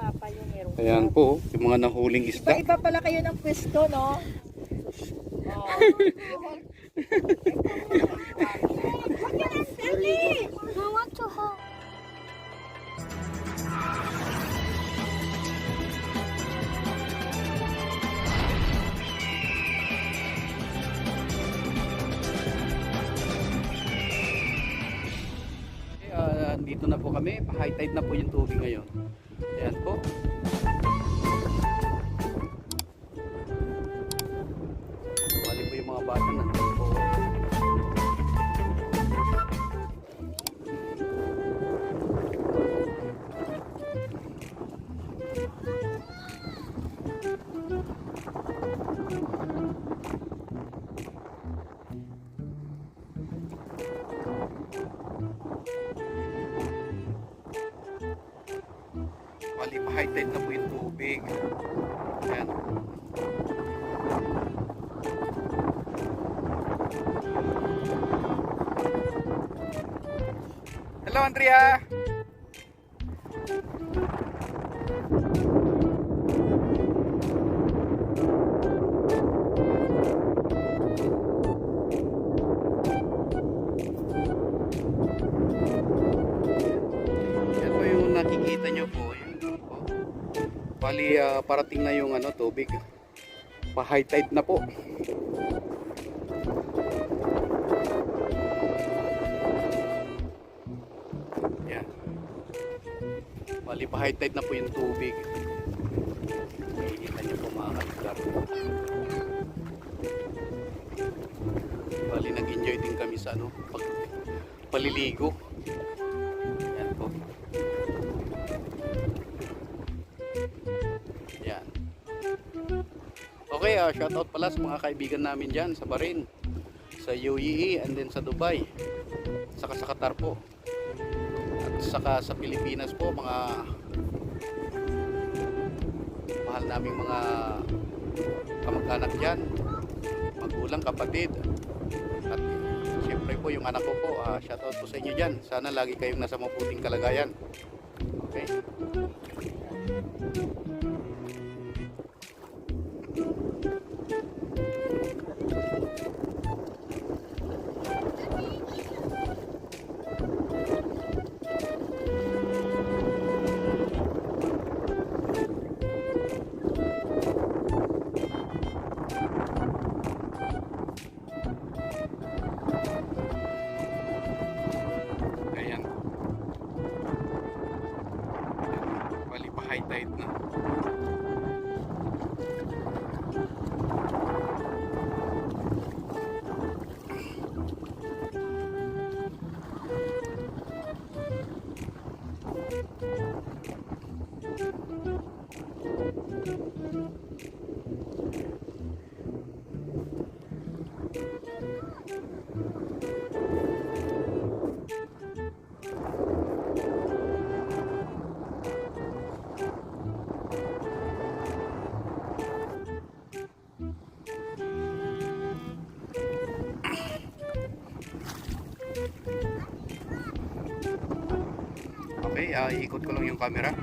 Papa yun, meron. Ayan po, yung mga nahuling isda. Iba-iba pala kayo ng pwesto, no? Oh. I want to hold. Dito na po kami, high tide na po yung tubig ngayon. Ayan po. Hello Andrea! Nakikita nyo po. Yun po. Bali, ah, parating na yung ano, tubig. Pa high tide na po. Bali, pa high tide na po yung tubig. Nakikita nyo po mga kalugar. Bali, nag-enjoy din kami sa ano, pag paliligo. Yan po. Yan. Okay, uh, shout out pala sa mga kaibigan namin dyan sa Bahrain, sa UAE, and then sa Dubai, saka sa Qatar po. Saka sa Pilipinas po, mga mahal naming mga kamag-anak dyan, magulang, kapatid. At siyempre po yung anak ko po, uh, shout out po sa inyo dyan. Sana lagi kayong nasa mabuting kalagayan. Okay. Iikot ko lang yung camera.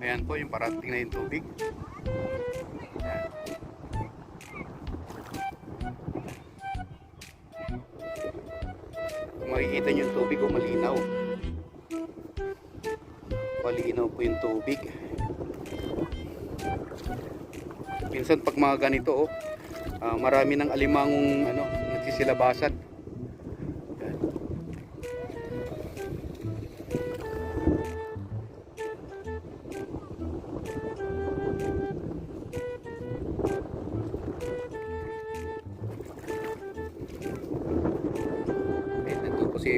Ayan po yung parating na yung tubig. Makikita nyo yung tubig ko malinaw. Malinaw po yung tubig. Minsan pag mga ganito oh, ah, marami ng alimangong ano, nagsisilabasan.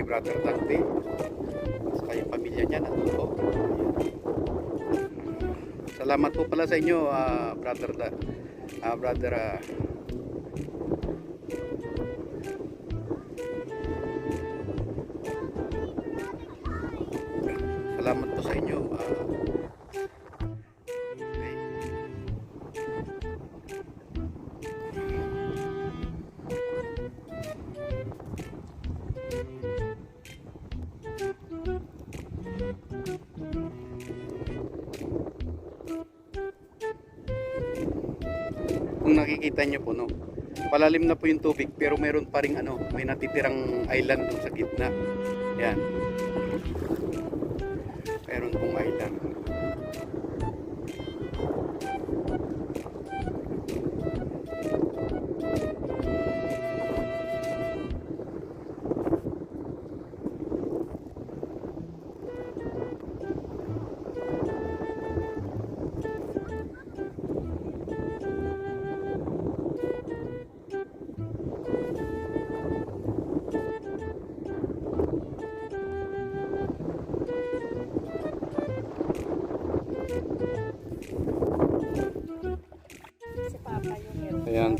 Brother Dante. Saka yung pamilya niya nandun. Salamat po pala sa inyo, ah, Brother da, ah, Brother ah, Salamat po sa inyo. Kung nakikita niyo po no, palalim na po yung tubig pero meron pa ring ano, may natitirang island dun sa gitna. Yan. Meron pong island.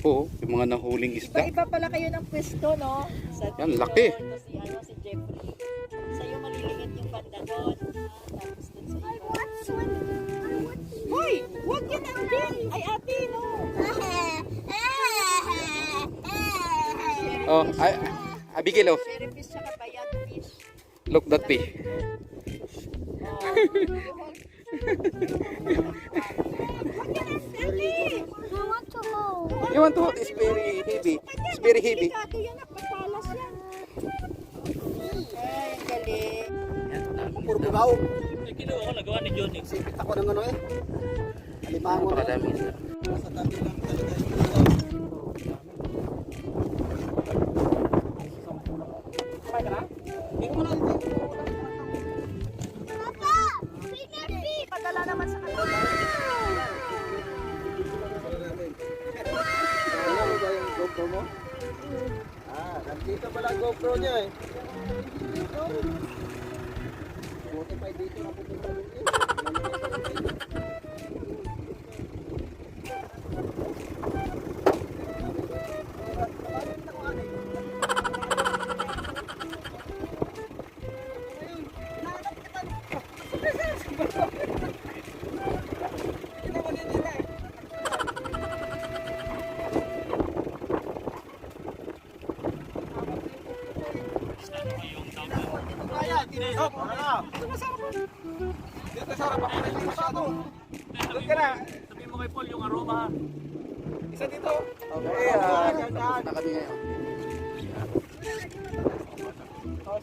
Po, yung mga nahuling isda. Iba-iba pala kayo ng pwesto, no? Sa Yan, dito, laki. ito Si, ano, si Jeffrey. Sa'yo maliliit yung banda doon. Tapos dun sa iyo. Hoy! Huwag yan ang din! Ay, ate, no! Oh, ay, Abigail, oh, Cherry fish tsaka bayat fish. look that fish. Oh. Huwag yan ang You want to hold? It's very heavy. It's very heavy. Delikado yan, napatalas yan. Ay, galing. Puro bugaw. May kinuha ko, nagawa ni Johnny. Sipit ako ng ano eh. Alimango na. Napakadami isda. Sa tabi lang talaga yung GoPro mo? Ah, nandito pala ang GoPro niya eh. Buti pa dito na pupunta rin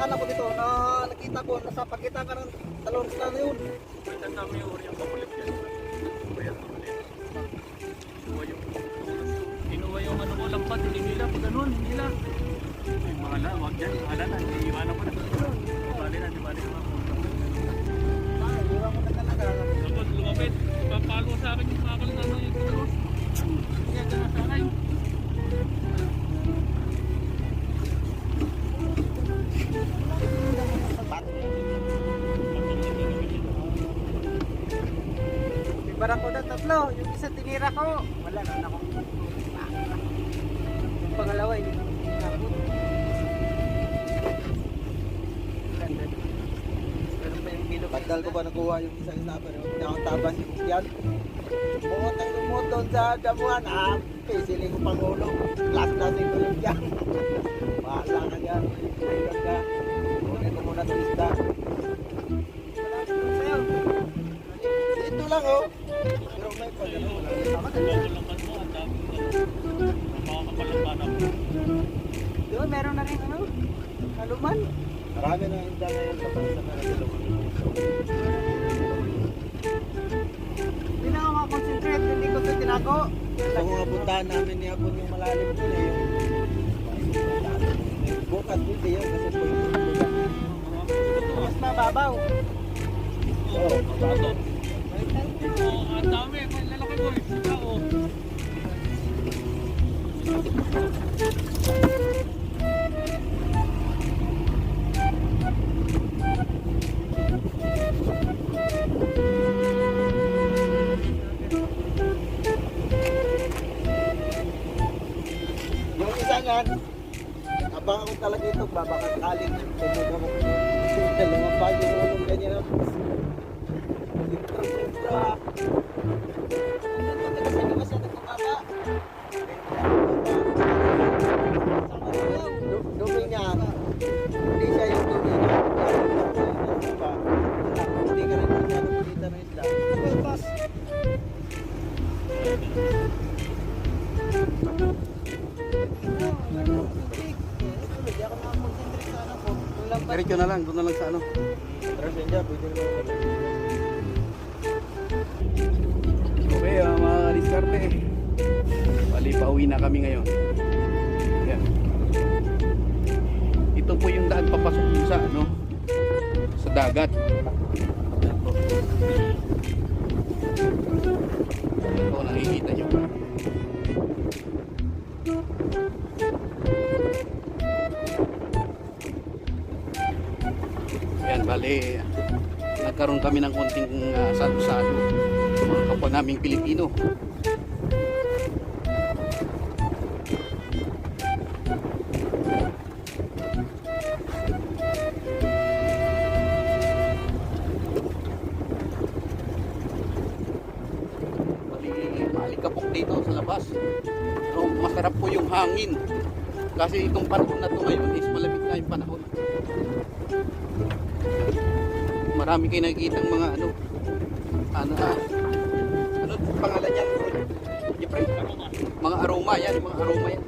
ang naan ako dito na nakita ko nasa pagitan ka ng talong na yun. Pwede ang dami yung yung pakulit yan. Kaya pakulit. Kinuha yung kinuha yung ano ko lampat, hindi nila pag ganun, hindi lang. Ay, mahala, wag yan, mahala na, iiwanan ko isa tinira ko. Wala na ako. Yung pangalawa, hindi ko nakapot. Ganda. Meron pa yung kilo. Bandal ko ba nakuha yung isang isa pero hindi ako tabas yung yan. Bukot ang lumot doon sa damuhan. Ah, pisili ko pangulo. Last na si ko yan. Bahala ka dyan. Mayroon ka. Kunin ko muna itong isda. Ito lang oh. Pero may pag ano, wala rin tama na. Lampan mo, ang dami ano. Napakakapalampan ako. Di ba meron na rin ano? Kaluman. Marami na yung ngayon sa pansa na kaluman. Hindi na ako makakonsentrate, hindi ko ito tinago. Sa mga puntahan namin ni Abon yung malalim doon eh. Yung bukas dito yun kasi po yung mas mababaw. Oo, mababaw. Oo, ang dami, may lalaki ko eh. Oo. Yung isa nga, Abang ako talaga ito, babakat aling. Tumuka mo. Dalawang bago mo nung ganyan. Litra-litra. Kasi lang, doon na lang sa ano. Pwede mo. Okay, ah, mga kadiskarte. Bali, pauwi na kami ngayon. Yan. Ito po yung daan papasok sa ano, sa dagat. Ito, nakikita nyo. Yan, bali, nagkaroon kami ng konting uh, salo-salo sa mga kapwa naming Pilipino. Malikapok dito sa labas. Pero masarap po yung hangin. Kasi itong panahon na to ngayon is malamig na yung panahon. Marami kayo nakikita mga ano, ano, ah, ano pangalan yan? Mga aroma yan, mga aroma yan.